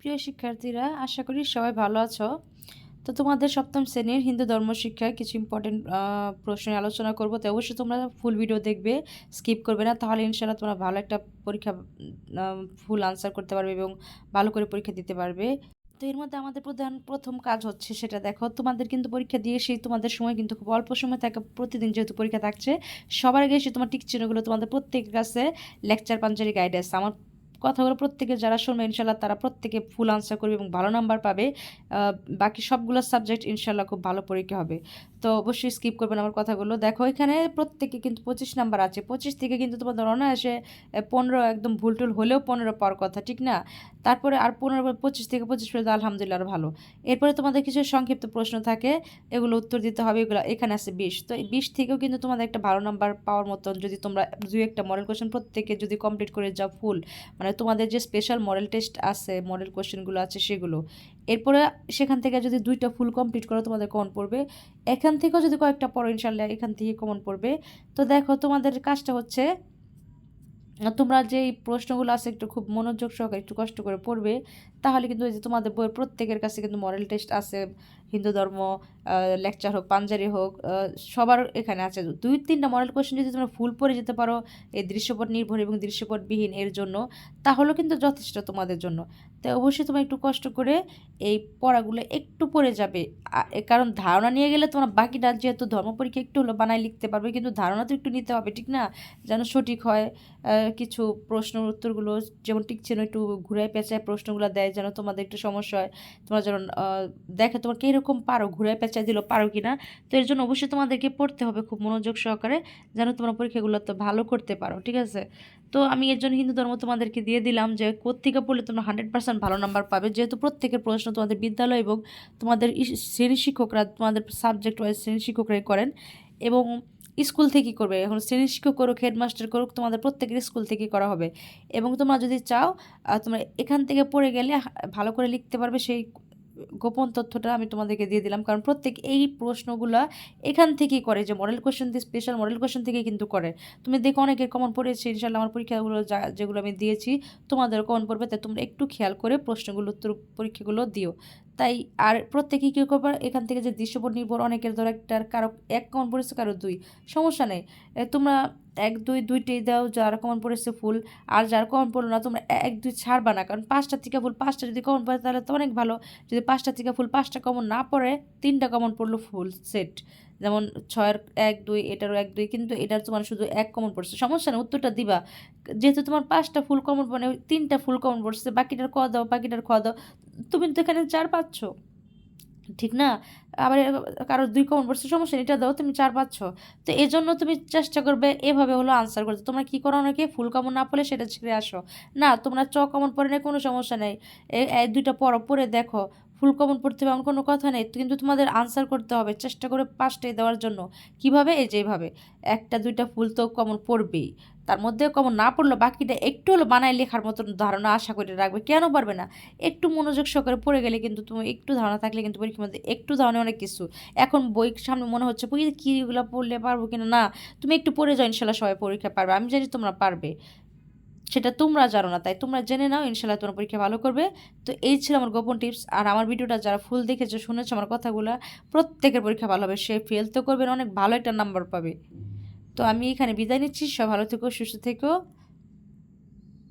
প্রিয় শিক্ষার্থীরা, আশা করি সবাই ভালো আছো। তো তোমাদের সপ্তম শ্রেণির হিন্দু ধর্ম শিক্ষায় কিছু ইম্পর্টেন্ট প্রশ্ন আলোচনা করব। তো অবশ্যই তোমরা ফুল ভিডিও দেখবে স্কিপ করবে না। তাহলে ইনশাল্লাহ তোমরা ভালো একটা পরীক্ষা ফুল আনসার করতে পারবে এবং ভালো করে পরীক্ষা দিতে পারবে। তো এর মধ্যে আমাদের প্রধান, প্রথম কাজ হচ্ছে সেটা দেখো, তোমাদের কিন্তু পরীক্ষা দিয়ে সেই তোমাদের সময় কিন্তু খুব অল্প সময় থাকে, প্রতিদিন যেহেতু পরীক্ষা থাকছে, সবার আগে সে তোমার টিক চিহ্নগুলো তোমাদের প্রত্যেকের কাছে লেকচার পাঞ্জারি গাইডেন্স আমার কথাগুলো প্রত্যেকে যারা শুনবে, ইনশাল্লাহ তারা প্রত্যেকে ফুল আনসার করবে এবং ভালো নাম্বার পাবে। বাকি সবগুলো সাবজেক্ট ইনশাল্লাহ খুব ভালো পরীক্ষা হবে। তো অবশ্যই স্কিপ করবেন আমার কথাগুলো। দেখো, এখানে প্রত্যেকে কিন্তু পঁচিশ নাম্বার আছে। পঁচিশ থেকে কিন্তু তোমাদের অনায়াসে পনেরো একদম ভুল টুল হলেও পনেরো পাওয়ার কথা, ঠিক না? তারপরে আর পনেরো পঁচিশ থেকে পঁচিশ পর্যন্ত আলহামদুলিল্লাহ ভালো। এরপরে তোমাদের কিছু সংক্ষিপ্ত প্রশ্ন থাকে, এগুলো উত্তর দিতে হবে, এগুলো এখানে আছে বিশ। তো এই বিশ থেকেও কিন্তু তোমাদের একটা ভালো নাম্বার পাওয়ার মতন যদি তোমরা দুই একটা মডেল কোশ্চেন প্রত্যেকে যদি কমপ্লিট করে যাও ফুল মানে তোমাদের যে স্পেশাল মডেল টেস্ট আছে মডেল কোশ্চেনগুলো আছে সেগুলো এরপরে সেখান থেকে যদি দুইটা ফুল কমপ্লিট করো, তোমাদের কমন পড়বে। এখান থেকেও যদি কয়েকটা পড়ো ইনশাল্লাহ এখান থেকে কমন পড়বে। তো দেখো, তোমাদের কাজটা হচ্ছে, তোমরা যে প্রশ্নগুলো আছে, একটু খুব মনোযোগ সহকারে, একটু কষ্ট করে পড়বে, তাহলে কিন্তু ওই যে তোমাদের বইয়ের প্রত্যেকের কাছে কিন্তু মডেল টেস্ট আছে। হিন্দু ধর্ম লেকচার হোক পাঞ্জারি হোক সবার এখানে আছে। দুই তিনটা মডেল কোশ্চেন যদি তোমরা ফুল পড়ে যেতে পারো, এই দৃশ্যপট নির্ভর এবং দৃশ্যপটবিহীন এর জন্য, তাহলেও কিন্তু যথেষ্ট তোমাদের জন্য। তাই অবশ্যই তোমার একটু কষ্ট করে এই পড়াগুলো একটু পড়ে যাবে। কারণ ধারণা নিয়ে গেলে তোমরা বাকিটা যেহেতু ধর্ম পরীক্ষা একটু হলো বানায় লিখতে পারবে, কিন্তু ধারণা তো একটু নিতে হবে, ঠিক না? যেন সঠিক হয় কিছু প্রশ্ন উত্তরগুলো যেমন টিকছে না একটু ঘুরায় পেঁচায় প্রশ্নগুলো দেয়, যেন তোমাদের একটু সমস্যা হয়। তোমরা যেন দেখে তোমার কীরকম পারো ঘুরায় পেঁচায় দিল পারো কি না তো এর জন্য অবশ্যই তোমাদেরকে পড়তে হবে খুব মনোযোগ সহকারে, যেন তোমরা পরীক্ষাগুলো তো ভালো করতে পারো, ঠিক আছে? তো আমি এর জন্য হিন্দু ধর্ম তোমাদেরকে দিয়ে দিলাম যে কোত্থেকে পড়লে তোমরা হান্ড্রেড পার্সেন্ট ভালো নাম্বার পাবে, যেহেতু প্রত্যেকের প্রশ্ন তোমাদের বিদ্যালয় এবং তোমাদের শ্রেণি শিক্ষকরা তোমাদের সাবজেক্ট ওয়াইজ শ্রেণি শিক্ষকরাই করেন, এবং স্কুল থেকেই করবে, এখন শ্রেণি শিক্ষক করুক হেডমাস্টার করুক, তোমাদের প্রত্যেকের স্কুল থেকেই করা হবে, এবং তোমরা যদি চাও তোমরা এখান থেকে পড়ে গেলে ভালো করে লিখতে পারবে সেই গোপন তথ্যটা আমি তোমাদেরকে দিয়ে দিলাম। কারণ প্রত্যেক এই প্রশ্নগুলো এখান থেকেই করে যে মডেল কোশ্চেন দিয়ে স্পেশাল মডেল কোশ্চেন থেকে কিন্তু করে। তুমি দেখো অনেকের কমন পড়েছে ইনশাল্লাহ আমার পরীক্ষাগুলো যা, যেগুলো আমি দিয়েছি তোমাদের কমন পড়বে। তাই তোমরা একটু খেয়াল করে প্রশ্নগুলো উত্তর, পরীক্ষাগুলো দিও। তাই আর প্রত্যেকে কী করবে এখান থেকে যে দৃশ্য দৃশ্যপট নির্ভর অনেকের ধরো একটা কারও এক কমন পড়েছে, কারও দুই। সমস্যা নেই। তোমরা এক, দুই, দুইটাই দাও, যার কমন পড়েছে ফুল। আর যার কমন পড়ল না, তোমরা এক, দুই ছাড়বা না। কারণ পাঁচটা থেকে ফুল, পাঁচটা যদি কমন পড়ে, তাহলে তো অনেক ভালো। যদি পাঁচটা থেকে ফুল, পাঁচটা কমন না পড়ে, তিনটা কমন পড়ল ফুল সেট। যেমন ছয়ের এক, দুই, এটারও এক, দুই, কিন্তু এটার তোমার শুধু এক কমন পড়ছে। সমস্যা নেই, উত্তরটা দিবা। যেহেতু তোমার পাঁচটা ফুল কমন মানে তিনটা ফুল কমন পড়ছে বাকিটার ক দাও, বাকিটার খ দাও, তুমি তো এখানে চার পাচ্ছ। ঠিক না? আবার কারও দুই কমন পড়ছে সমস্যা নেই, এটা দাও, তুমি চার পাচ্ছ। তো এই জন্য তুমি চেষ্টা করবে এভাবে হলো আনসার করতে। তোমরা কী করো অনেকে ফুল কমন না পড়লে সেটা ছেড়ে আসো। না, তোমরা চ কমন পড়ে নেই, কোনো সমস্যা নেই। দুইটা পড়ো, পড়ে দেখো। ফুল কমন পড়তে হবে, এমন কোনো কথা নেই। কিন্তু তোমাদের আনসার করতে হবে, চেষ্টা করে পাঁচটাই দেওয়ার জন্য। কীভাবে? এই যেভাবে একটা, দুইটা ফুল তো কমন পড়বেই। তার মধ্যে কমন না পড়ল বাকিটা একটু হলো বানায় লেখার মতন ধারণা আশা করে রাখবে। কেন পারবে না? একটু মনোযোগ সহকারে পড়ে গেলে কিন্তু তুমি একটু ধারণা থাকলে কিন্তু পরীক্ষার মধ্যে একটু ধারণা অনেক কিছু। এখন বই সামনে মনে হচ্ছে কি এগুলো পড়লে পারব কিনা? না, তুমি একটু পড়ে যাও ইনশাল্লাহ সবাই পরীক্ষা পারবে। আমি জানি তোমরা পারবে। সেটা তোমরা জানো না, তাই তোমরা জেনে নাও ইনশাল্লাহ তোমার পরীক্ষা ভালো করবে। তো এই ছিল আমার গোপন টিপস, আর আমার ভিডিওটা যারা ফুল দেখেছ, শুনেছো আমার কথাগুলো, প্রত্যেকের পরীক্ষা ভালো হবে, সে ফেল তো করবে অনেক ভালো একটা নাম্বার পাবে। তো আমি এখানে বিদায় নিচ্ছি সব ভালো থেকো, সুস্থ থেকো।